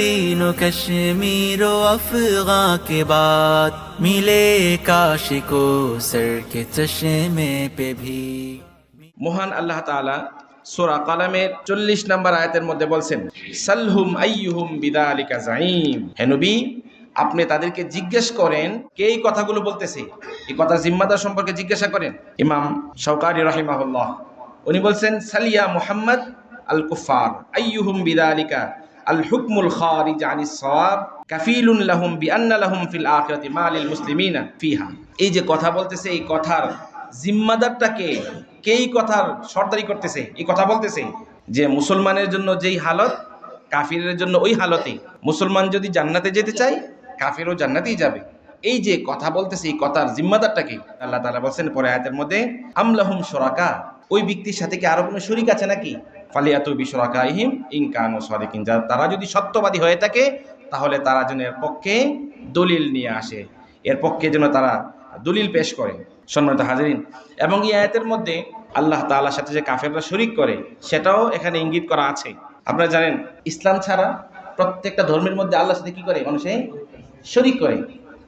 فلسطین و کشمیر و افغان کے بعد ملے کاشی کو سر মহান আল্লাহ তাআলা সোরা কালামের চল্লিশ নম্বর আয়াতের মধ্যে বলছেন সালহুম আইহুম বিদালিকা জাইম হেনবি আপনি তাদেরকে জিজ্ঞেস করেন, কে এই কথাগুলো বলতেছে? এই কথা জিম্মাদার সম্পর্কে জিজ্ঞাসা করেন। ইমাম শওকারি রহিমাহুল্লাহ, উনি বলছেন, সালিয়া মুহাম্মদ আল কুফার আইহুম বিদালিকা আল হুকমুল খারিজ আনিস সওয়াব কাফিলুন লাহুম বিআন্না লাহুম ফিল আখিরাতি মা লিল মুসলিমিনা ফিহা। এই যে কথা বলতেছে, এই কথার জিম্মাদারটা কে কে কথার সর্দারি করতেছে? এই কথা বলতেছে যে মুসলমানের জন্য যেই হালত, কাফিরের জন্য ওই হালতে। মুসলমান যদি জান্নাতে যেতে চায়, কাফিরও জান্নাতেই যাবে। এই যে কথা বলতেছে, এই কথার জিম্মাদারটাকে, আল্লাহ তাআলা বলছেন পরে আয়াতের মধ্যে আমলাহুম সরাকা ওই ব্যক্তির সাথে কি আরও কোনো শরিক আছে নাকি? ফালিয়াতু বিশরাকাইহিম ইন কানু সাদিকিন। যা তারা যদি সত্যবাদী হয়ে থাকে, তাহলে তারা যেন এর পক্ষে দলিল নিয়ে আসে। এর পক্ষে যেন তারা দলিল পেশ করে। সম্মানিত হাজিরিন, এবং এই আয়াতের মধ্যে আল্লাহ তাআলার সাথে যে কাফেররা শরিক করে, সেটাও এখানে ইঙ্গিত করা আছে। আপনারা জানেন, ইসলাম ছাড়া প্রত্যেকটা ধর্মের মধ্যে আল্লাহর সাথে কি করে? মানুষে শরিক করে।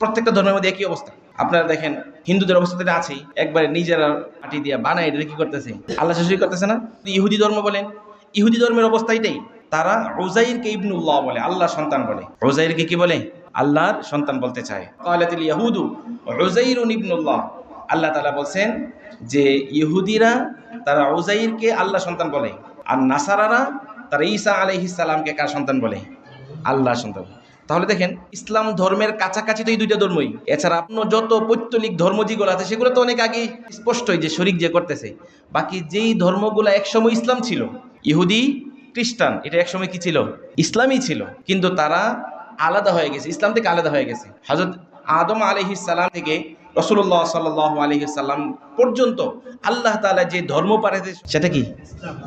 প্রত্যেকটা ধর্মের মধ্যে একই অবস্থা। আপনারা দেখেন, হিন্দুদের অবস্থা তো আছেই। একবারে নিজেরা মাটি দিয়া বানায়, এটা কি করতেছে? আল্লাহ শরিক করতেছে না? ইহুদি ধর্ম বলেন, ইহুদি ধর্মের অবস্থা এটাই তারা ওজাইরকে ইবনুল্লাহ বলে আল্লাহ সন্তান বলে। ওজাইরকে কি বলে? আল্লাহর সন্তান বলতে চায়। কালাতিল ইয়াহুদু ওজাইরুন ইবনুল্লাহ। আল্লাহ তালা বলছেন যে ইহুদিরা তারা ওজাইরকে আল্লাহ সন্তান বলে, আর নাসারারা তারা ঈসা আলাইহিস সালামকে কার সন্তান বলে? আল্লাহ সন্তান। তাহলে দেখেন, ইসলাম ধর্মের কাছাকাছি তো এই দুইটা ধর্মই। এছাড়া আপনার যত পৈত্তলিক ধর্ম যেগুলো আছে, সেগুলো তো অনেক আগে স্পষ্টই যে শরিক যে করতেছে। বাকি যেই ধর্মগুলো একসময় ইসলাম ছিল, ইহুদি, খ্রিস্টান, এটা একসময় কি ছিল? ইসলামই ছিল, কিন্তু তারা আলাদা হয়ে গেছে, ইসলাম থেকে আলাদা হয়ে গেছে। হজরত আদম আলহিসাল্লাম থেকে রসুল্লাহ সাল্লাহ আলহিসাল্লাম পর্যন্ত আল্লাহ তাআলা যে ধর্ম পাঠাতে সেটা কি?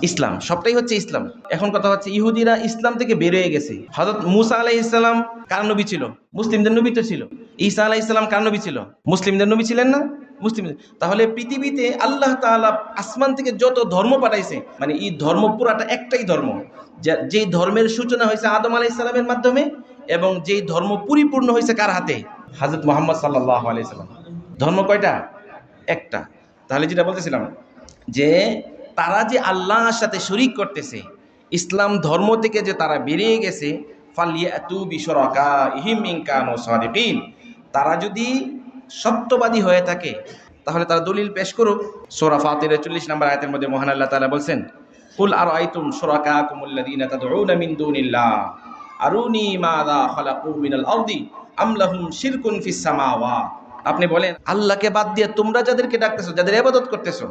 ইসলাম। সবটাই হচ্ছে ইসলাম। এখন কথা হচ্ছে ইহুদিরা ইসলাম থেকে বের হয়ে গেছে। হজরত মুসা আলাহ ইসলাম কার নবী ছিল? মুসলিমদের নবী তো ছিল। ঈসা আলাহ ইসলাম কার নবী ছিল? মুসলিমদের নবী ছিলেন না? মুসলিম তাহলে পৃথিবীতে আল্লাহ তাআলা আসমান থেকে যত ধর্ম পাঠাইছে মানে এই ধর্ম পুরাটা একটাই ধর্ম, যা- ধর্মের সূচনা হয়েছে আদম আলাহ ইসলামের মাধ্যমে এবং যেই ধর্ম পরিপূর্ণ হয়েছে কার হাতে? হাজরত মোহাম্মদ সাল্লাহ আলাইসাল্লাম ধর্ম কয়টা? একটা। তাহলে যেটা বলতেছিলাম, যে তারা যে আল্লাহর সাথে শরিক করতেছে, ইসলাম ধর্ম থেকে যে তারা বেরিয়ে গেছে ইহিম তারা যদি সত্যবাদী হয়ে থাকে, তাহলে তারা দলিল পেশ করুক। সূরা ফাতিরের 40 নম্বর আয়তের মধ্যে মহান আল্লাহ তাআলা বলছেন, কুল আরাইতুম শুরাকাকুমুল্লাযীনা তাদউনা মিন দুনিল্লাহ, আরুনি মাযা খালাকু মিনাল আরদি, আম লাহুম শিরকুন ফিস সামাওয়াত। আপনি বলেন, আল্লাহকে বাদ দিয়ে তোমরা যাদেরকে ডাকতেছো, যাদের ইবাদত করতেছো,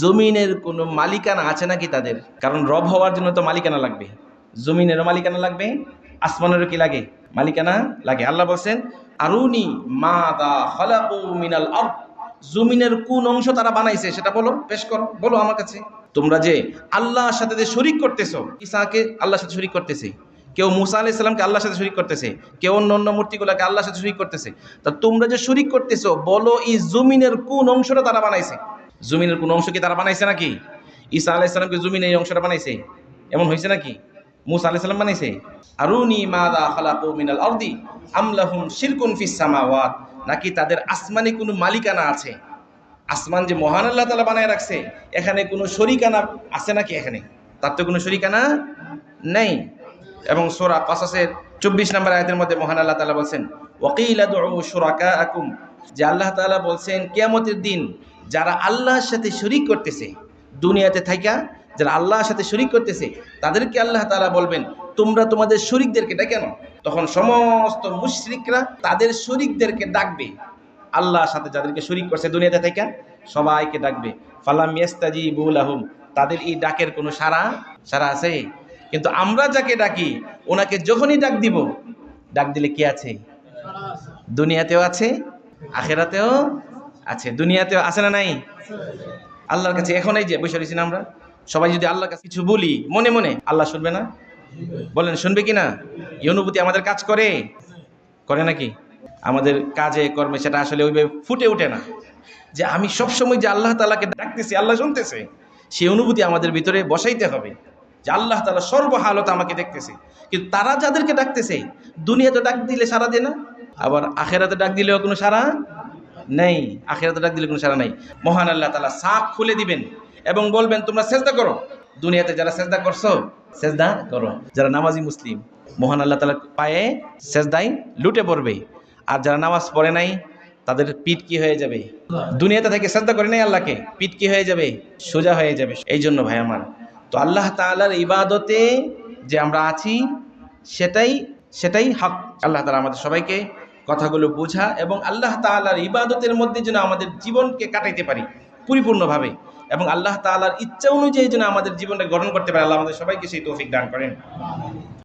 জমিনের কোনো মালিকানা আছে নাকি তাদের? কারণ রব হওয়ার জন্য তো মালিকানা লাগবে। জমিনেরও মালিকানা লাগবে, আসমানেরও কি লাগে? মালিকানা লাগে। আল্লাহ বলছেন, আরুনি মা দা মিনাল আরদ। জমিনের কোন অংশ তারা বানাইছে, সেটা বলো, পেশ করো, বলো আমার কাছে। তোমরা যে আল্লাহর সাথে যে শরিক করতেছো, ঈসাকে আল্লাহর সাথে শরিক করতেছে। কেউ মুসা আলাহ ইসলামকে আল্লাহর সাথে শরিক করতেছে, কেউ অন্য অন্য মূর্তিগুলোকে আল্লাহর সাথে শরিক করতেছে। তা তোমরা যে শরিক করতেছো, বলো এই জমিনের কোন অংশটা তারা বানাইছে? জমিনের কোন অংশ কি তারা বানাইছে নাকি? ঈসা আলাহ ইসলামকে জমিনে এই অংশটা বানাইছে? এমন হয়েছে নাকি? মুসা আলাহ ইসলাম বানাইছে? আরুনি মাদা খালাকু মিনাল আরদি আমলাহুম শিরকুন ফিস সামাওয়াত। নাকি তাদের আসমানে কোনো মালিকানা আছে? আসমান যে মহান আল্লাহ তালা বানায় রাখছে, এখানে কোনো শরিকানা আছে নাকি এখানে? তার তো কোনো শরিকানা নেই। এবং সোরা কাসাসের চব্বিশ নম্বর আয়তের মধ্যে মহান আল্লাহ তালা বলছেন সুরাকা আকুম যে আল্লাহ তাআলা বলছেন, কিয়ামতের দিন যারা আল্লাহর সাথে শরিক করতেছে, দুনিয়াতে থাইকা, যারা আল্লাহর সাথে শরিক করতেছে, তাদেরকে আল্লাহ তালা বলবেন, তোমরা তোমাদের শরিকদেরকে ডাকে কেন তখন সমস্ত মুশরিকরা তাদের শরিকদেরকে ডাকবে। আল্লাহর সাথে যাদেরকে শরিক করছে দুনিয়াতে থাইকা, সবাইকে ডাকবে। ফালাম ইয়াস্তাজি বুলাহুম তাদের এই ডাকের কোনো সারা সারা আছে? কিন্তু আমরা যাকে ডাকি, ওনাকে যখনই ডাক দিব, ডাক দিলে কি আছে? দুনিয়াতেও আছে, আখেরাতেও আছে। দুনিয়াতেও আছে না নাই? আল্লাহর কাছে এখন এই যে বসে রয়েছি না আমরা। সবাই যদি আল্লাহর কাছে কিছু বলি, মনে মনে, আল্লাহ শুনবে না? বলেন, শুনবে কি না এই অনুভূতি আমাদের কাজ করে? করে নাকি? আমাদের কাজে, কর্মে সেটা আসলে ওইভাবে ফুটে ওঠে না। যে আমি সবসময় যে আল্লাহ তালাকে ডাকতেছি, আল্লাহ শুনতেছে, সেই অনুভূতি আমাদের ভিতরে বসাইতে হবে। যে আল্লাহ তালা সর্বহালত আমাকে দেখতেছে। কিন্তু তারা যাদেরকে ডাকতেছে, দুনিয়াতে ডাক দিলে সারা দেয় না? আবার আখেরাতে ডাক দিলেও কোনো সারা নেই। আখেরাতে ডাক দিলে কোনো সারা নেই। মহান আল্লাহ তালা সাপ খুলে দিবেন এবং বলবেন, তোমরা চেষ্টা করো। দুনিয়াতে যারা চেষ্টা করছ, সেজদা করো। যারা নামাজি মুসলিম, মহান আল্লাহ তালা পায়ে সেজদাই লুটে পড়বে। আর যারা নামাজ পড়ে নাই, তাদের পিঠ কি হয়ে যাবে? দুনিয়াতে থেকে শ্রদ্ধা করে নাই আল্লাহকে, পিঠ কি হয়ে যাবে? সোজা হয়ে যাবে। এই জন্য ভাই আমার তো আল্লাহ তালার ইবাদতে যে আমরা আছি, সেটাই সেটাই হক। আল্লাহ তালা আমাদের সবাইকে কথাগুলো বোঝা এবং আল্লাহ তালার ইবাদতের মধ্যে যেন আমাদের জীবনকে কাটাইতে পারি পরিপূর্ণভাবে এবং আল্লাহ তালার ইচ্ছা অনুযায়ী যেন আমাদের জীবনটা গঠন করতে পারে। আল্লাহ আমাদের সবাইকে সেই তৌফিক দান করেন।